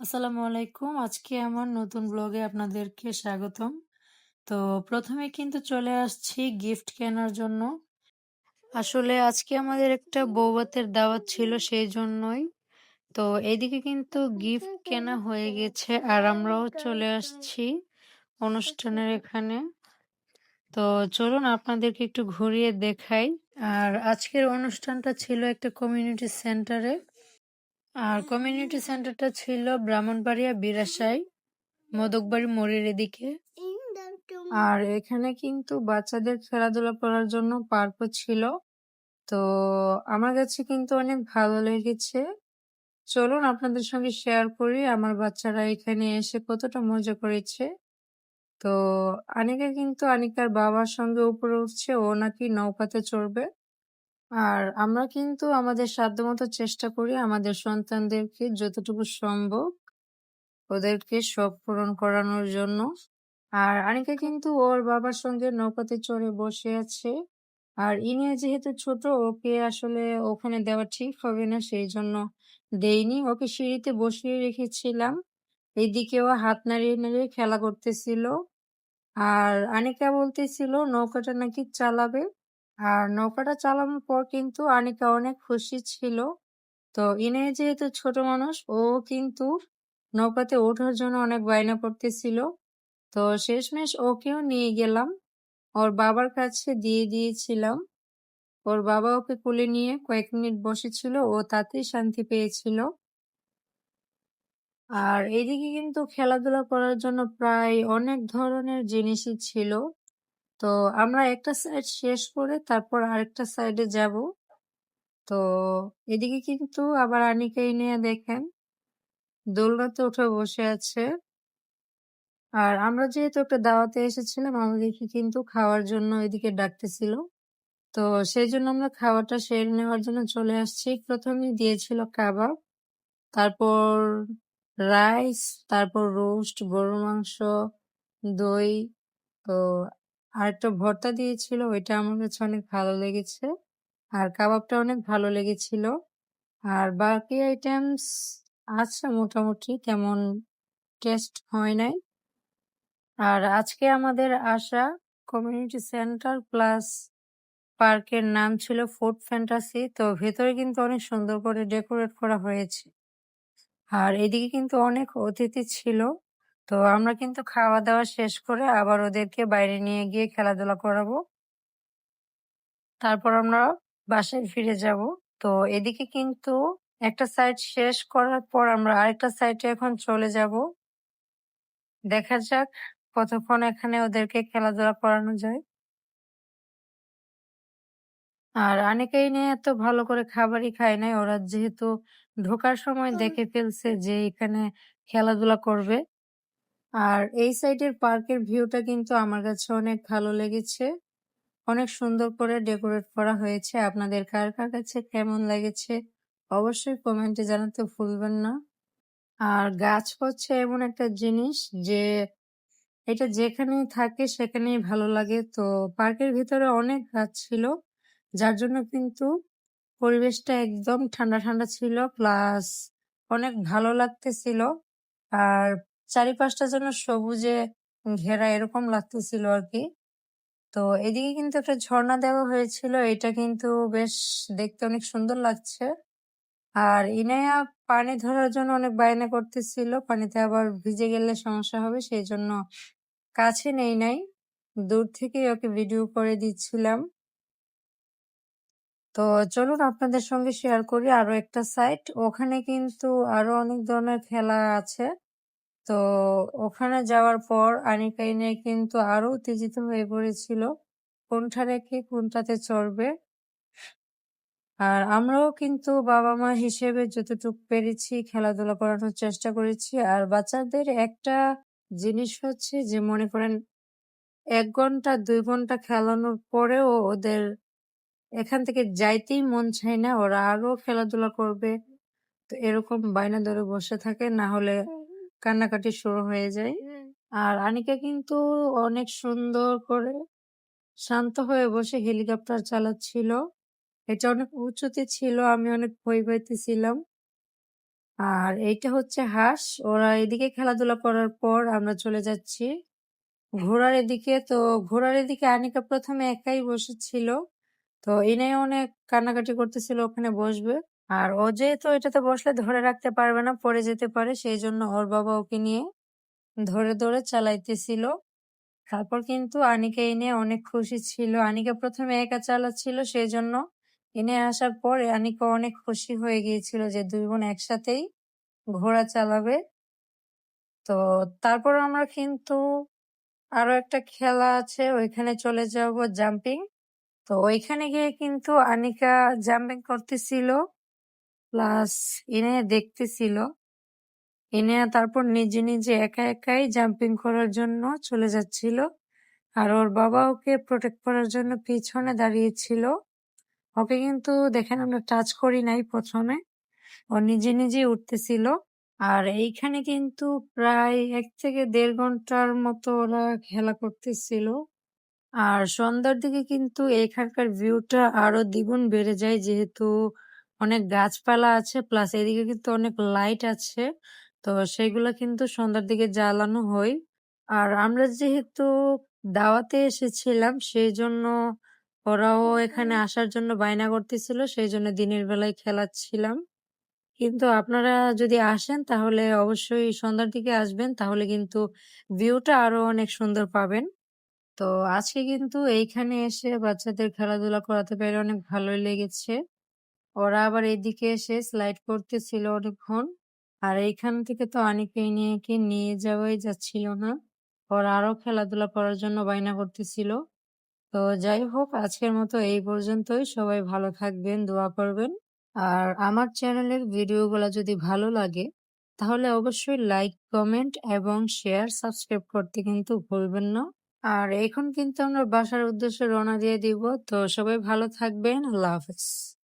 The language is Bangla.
আসসালামু আলাইকুম। আজকে আমার নতুন ব্লগে আপনাদেরকে স্বাগতম। তো প্রথমে কিন্তু চলে আসছি গিফট কেনার জন্য। আসলে আজকে আমাদের একটা বৌভাতের দাওয়াত ছিল সেই জন্যই। তো এদিকে কিন্তু গিফট কেনা হয়ে গেছে আর আমরাও চলে আসছি অনুষ্ঠানের এখানে। তো চলুন আপনাদেরকে একটু ঘুরিয়ে দেখাই। আর আজকের অনুষ্ঠানটা ছিল একটা কমিউনিটি সেন্টারে। আর কমিউনিটি সেন্টারটা ছিল ব্রাহ্মণবাড়িয়া বিরাসাই মদকবাড়ি মোড়ের এদিকে। আর এখানে কিন্তু বাচ্চাদের খেলাধুলা করার জন্য পার্কও ছিল। তো আমার কাছে কিন্তু অনেক ভালো লেগেছে। চলুন আপনাদের সঙ্গে শেয়ার করি আমার বাচ্চারা এখানে এসে কতটা মজা করেছে। তো আনিকা কিন্তু আনিকার বাবার সঙ্গে উপরে উঠছে, ও নাকি নৌকাতে চড়বে। আর আমরা কিন্তু আমাদের সাধ্যমতো চেষ্টা করি আমাদের সন্তানদেরকে যতটুকু সম্ভব ওদেরকে শখ পূরণ করানোর জন্য। আর আনিকা কিন্তু ওর বাবার সঙ্গে নৌকাতে চড়ে বসে আছে। আর ইনিয়া যেহেতু ছোট, ওকে আসলে ওখানে দেওয়া ঠিক হবে না সেই জন্য দেইনি ওকে সিঁড়িতে বসিয়ে রেখেছিলাম। এদিকে ও হাত নাড়িয়ে নাড়িয়ে খেলা করতেছিল। আর আনিকা বলতেছিল, নৌকাটা নাকি চালাবে? আর নৌকাটা চালানোর পর কিন্তু আনিকা অনেক খুশি ছিল। তো ইনে যেহেতু ছোট মানুষ, ও কিন্তু নৌকাতে ওঠার জন্য অনেক বায়না করতেছিল। তো শেষমেশ ওকেও নিয়ে গেলাম। ওর বাবার কাছে দিয়ে দিয়েছিলাম। ওর বাবা ওকে কোলে নিয়ে কয়েক মিনিট বসেছিল। ও তাতেই শান্তি পেয়েছিল। আর এদিকে কিন্তু খেলাধুলা করার জন্য প্রায় অনেক ধরনের জিনিসই ছিল। তো আমরা একটা সাইড শেষ করে তারপর আরেকটা সাইডে যাব। তো এদিকে কিন্তু আবার আনিকাই নিয়ে দেখেন, দোলনাতে উঠে বসে আছে। আর আমরা যেহেতু একটা দাওয়াতে এসেছিলাম, আমাদেরকে কিন্তু খাওয়ার জন্য এদিকে ডাকতেছিল। তো সেই জন্য আমরা খাওয়াটা সেরে নেওয়ার জন্য চলে আসছি। প্রথমে দিয়েছিল কাবাব, তারপর রাইস তারপর রোস্ট গরুর মাংস, দই। তো আরেকটা ভর্তা দিয়েছিল, ওইটা আমার কাছে অনেক ভালো লেগেছে। আর কাবাবটা অনেক ভালো লেগেছিল। আর বাকি আইটেমস আছে মোটামুটি, তেমন টেস্ট হয় নাই। আর আজকে আমাদের আসা কমিউনিটি সেন্টার প্লাস পার্কের নাম ছিল ফুড ফ্যান্টাসি তো ভেতরে কিন্তু অনেক সুন্দর করে ডেকোরেট করা হয়েছে। আর এদিকে কিন্তু অনেক অতিথি ছিল। তো আমরা কিন্তু খাওয়া দাওয়া শেষ করে আবার ওদেরকে বাইরে নিয়ে গিয়ে খেলাধুলা করাবো। তারপর আমরা বাসায় ফিরে যাব। তো এদিকে কিন্তু একটা সাইড শেষ করার পর আমরা আরেকটা সাইডে এখন চলে যাব। দেখা যাক কতক্ষণ এখানে ওদেরকে খেলাধুলা করানো যায়। আর অনেকেই নিয়ে এত ভালো করে খাবারই খায় নাই। ওরা যেহেতু ঢোকার সময় দেখে ফেলছে যে এখানে খেলাধুলা করবে। আর এই সাইডের পার্কের ভিউটা কিন্তু আমার কাছে অনেক ভালো লেগেছে। অনেক সুন্দর করে ডেকোরেট করা হয়েছে। আপনাদের কার কার কাছে কেমন লেগেছে অবশ্যই কমেন্টে জানাতে ভুলবেন না। আর গাছ হচ্ছে এমন একটা জিনিস যে, এটা যেখানেই থাকে সেখানেই ভালো লাগে। তো পার্কের ভিতরে অনেক গাছ ছিল, যার জন্য কিন্তু পরিবেশটা একদম ঠান্ডা ঠান্ডা ছিল। প্লাস অনেক ভালো লাগতেছিল। আর চারিপাশটা যেন সবুজে ঘেরা এরকম লাগতেছিল আর কি তো এদিকে কিন্তু একটা ঝর্ণা দেওয়া হয়েছিল, এটা কিন্তু বেশ দেখতে অনেক সুন্দর লাগছে। আর ইনায়া পানি ধরার জন্য অনেক বায়না করতেছিল, পানিতে আবার ভিজে গেলে সমস্যা হবে সেই জন্য কাছে নেই নাই। দূর থেকে ওকে ভিডিও করে দিচ্ছিলাম। তো চলুন আপনাদের সঙ্গে শেয়ার করি আরও একটা সাইট। ওখানে কিন্তু আরও অনেক ধরনের খেলা আছে। তো ওখানে যাওয়ার পর আনিকা ইনে কিন্তু আরও উত্তেজিত হয়ে পড়েছিল, কোনটা রেখে কোনটাতে চড়বে? আর আমরাও কিন্তু বাবা মা হিসেবে যতটুকু পেরেছি খেলাধুলা করানোর চেষ্টা করেছি। আর বাচ্চাদের একটা জিনিস হচ্ছে যে, মনে করেন এক ঘণ্টা, দুই ঘণ্টা খেলানোর পরেও ওদের এখান থেকে যাইতেই মন চায় না, ওরা আরও খেলাধুলা করবে। তো এরকম বায়না ধরে বসে থাকে, না হলে কান্নাকাটি শুরু হয়ে যায় আর আনিকা কিন্তু অনেক সুন্দর করে শান্ত হয়ে বসে হেলিকপ্টার চালাচ্ছিল এটা অনেক উঁচুতে ছিল আমি অনেক ভয় পাইতেছিলাম আর এইটা হচ্ছে হাঁস। ওরা এদিকে খেলাধুলা করার পর আমরা চলে যাচ্ছি ঘোড়ার এদিকে। তো ঘোড়ার এদিকে আনিকা প্রথমে একাই বসেছিল। তো এনে অনেক কান্নাকাটি করতেছিল ওখানে বসবে। আর ও যেহেতু এটাতে বসলে ধরে রাখতে পারবে না, পড়ে যেতে পারে। সেই জন্য ওর বাবা ওকে নিয়ে ধরে, ধরে চালাইতেছিল। তারপর কিন্তু আনিকে এনে অনেক খুশি ছিল। আনিকা ১ম এ একা চালাচ্ছিল সেই জন্য এনে আসার পর আনিকা অনেক খুশি হয়ে গিয়েছিল যে দুই বোন একসাথেই ঘোড়া চালাবে। তো তারপর আমরা কিন্তু আরও একটা খেলা আছে ওইখানে চলে যাব জাম্পিং। তো ওইখানে গিয়ে কিন্তু আনিকা জাম্পিং করতেছিল। প্লাস এনে দেখতেছিল। এনে তারপর নিজে, নিজে একা একাই জাম্পিং করার জন্য চলে যাচ্ছিল। আর ওর বাবা ওকে প্রোটেক্ট করার জন্য পিছনে দাঁড়িয়েছিল। ওকে কিন্তু দেখেন আমরা টাচ করি নাই প্রথমে ও নিজে, নিজেই উঠতেছিল। আর এইখানে কিন্তু প্রায় এক থেকে দেড় ঘণ্টার মতো ওরা খেলা করতেছিল। আর সন্ধ্যার দিকে কিন্তু এখানকার ভিউটা আরও দ্বিগুণ বেড়ে যায় যেহেতু অনেক গাছপালা আছে প্লাস এদিকে কিন্তু অনেক লাইট আছে। তো সেগুলা কিন্তু সন্ধ্যার দিকে জ্বালানো হয়। আর আমরা যেহেতু দাওয়াতে এসেছিলাম সেই জন্য ওরাও এখানে আসার জন্য বায়না করতেছিল। সেই জন্য দিনের বেলায় খেলাচ্ছিলাম। কিন্তু আপনারা যদি আসেন, তাহলে অবশ্যই সন্ধ্যার দিকে আসবেন। তাহলে কিন্তু ভিউটা আরও অনেক সুন্দর পাবেন। তো আজকে কিন্তু এইখানে এসে বাচ্চাদের খেলাধুলা করাতে পেরে অনেক ভালোই লেগেছে। ওরা আবার এদিকে এসে স্লাইড করতেছিল অনেকক্ষণ। আর এইখান থেকে তো আনিকা ইনিয়াকে নিয়ে যাওয়াই যাচ্ছিল না। ওরা আরও খেলাধুলা করার জন্য বায়না করতেছিল। তো যাই হোক আজকের মতো এই পর্যন্তই। সবাই ভালো থাকবেন, দোয়া করবেন। আর আমার চ্যানেলের ভিডিওগুলা যদি ভালো লাগে তাহলে অবশ্যই লাইক, কমেন্ট এবং শেয়ার, সাবস্ক্রাইব করতে কিন্তু ভুলবেন না। আর এখন কিন্তু আমরা বাসার উদ্দেশ্যে রওনা দিয়ে দিব। তো সবাই ভালো থাকবেন। আল্লাহ হাফেজ।